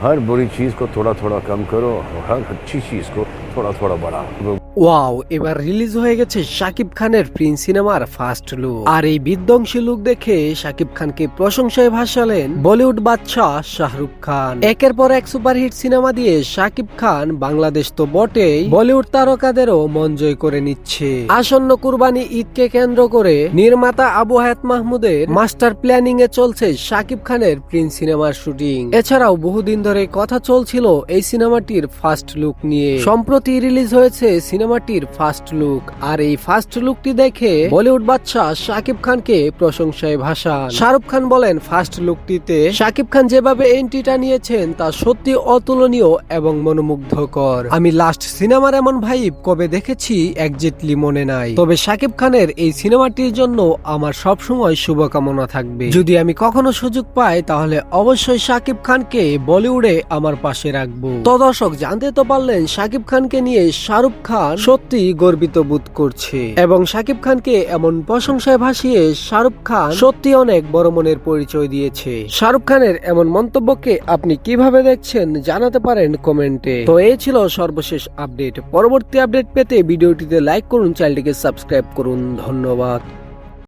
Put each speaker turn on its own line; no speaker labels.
हर बुरी चीज़ को थोड़ा थोड़ा कम करो और हर अच्छी चीज़ को थोड़ा थोड़ा बढ़ाओ
ওয়াও এবার রিলিজ হয়ে গেছে শাকিব খানের প্রিন্স সিনেমার ফার্স্ট লুক আর এই বিধ্বংসী লুক দেখে শাকিব খানকে প্রশংসায় ভাসালেন বলিউড বাদশাহ শাহরুখ খান একের পর এক সুপারহিট সিনেমা দিয়ে শাকিব খান বাংলাদেশ তো বটেই বলিউড তারকাদেরও মন জয় করে নিচ্ছে আসন্ন কুরবানি ঈদকে কেন্দ্র করে নির্মাতা আবু হায়াত মাহমুদের মাস্টার প্ল্যানিং এ চলছে শাকিব খানের প্রিন্স সিনেমার শুটিং এছাড়াও বহুদিন ধরে কথা চলছিল এই সিনেমাটির ফার্স্ট লুক নিয়ে। সম্প্রতি রিলিজ হয়েছে সিনেমাটির ফার্স্ট লুক। আর এই ফার্স্ট লুকটি দেখে বলিউড বাদশাহ শাকিব খানকে প্রশংসায় ভাসান। শাহরুখ খান বলেন, ফার্স্ট লুকটিতে শাকিব খান যেভাবে এন্ট্রিটা নিয়েছেন তা সত্যি অতুলনীয় এবং মনোমুগ্ধকর। আমি লাস্ট সিনেমার এমন ভাইব কবে দেখেছি একজেক্টলি মনে নাই। তবে শাকিব খানের এই সিনেমাটির জন্য আমার সবসময় শুভকামনা থাকবে। যদি আমি কখনো সুযোগ পাই, তাহলে অবশ্যই শাকিব খানকে বলিউডে আমার পাশে রাখব। তো দর্শক, জানতে তো পারলেন শাকিব খানকে নিয়ে শাহরুখ খান সত্যি গর্বিত বোধ করছে। এবং শাকিব খানকে এমন প্রশংসায় ভাসিয়ে শাহরুখ খান সত্যি অনেক বড় মনের পরিচয় দিয়েছে। শাহরুখ খানের এমন মন্তব্যকে আপনি কীভাবে দেখছেন, জানাতে পারেন কমেন্টে। তো এই ছিল সর্বশেষ আপডেট। পরবর্তী আপডেট পেতে ভিডিওটিতে লাইক করুন, চ্যানেলটিকে সাবস্ক্রাইব করুন। ধন্যবাদ।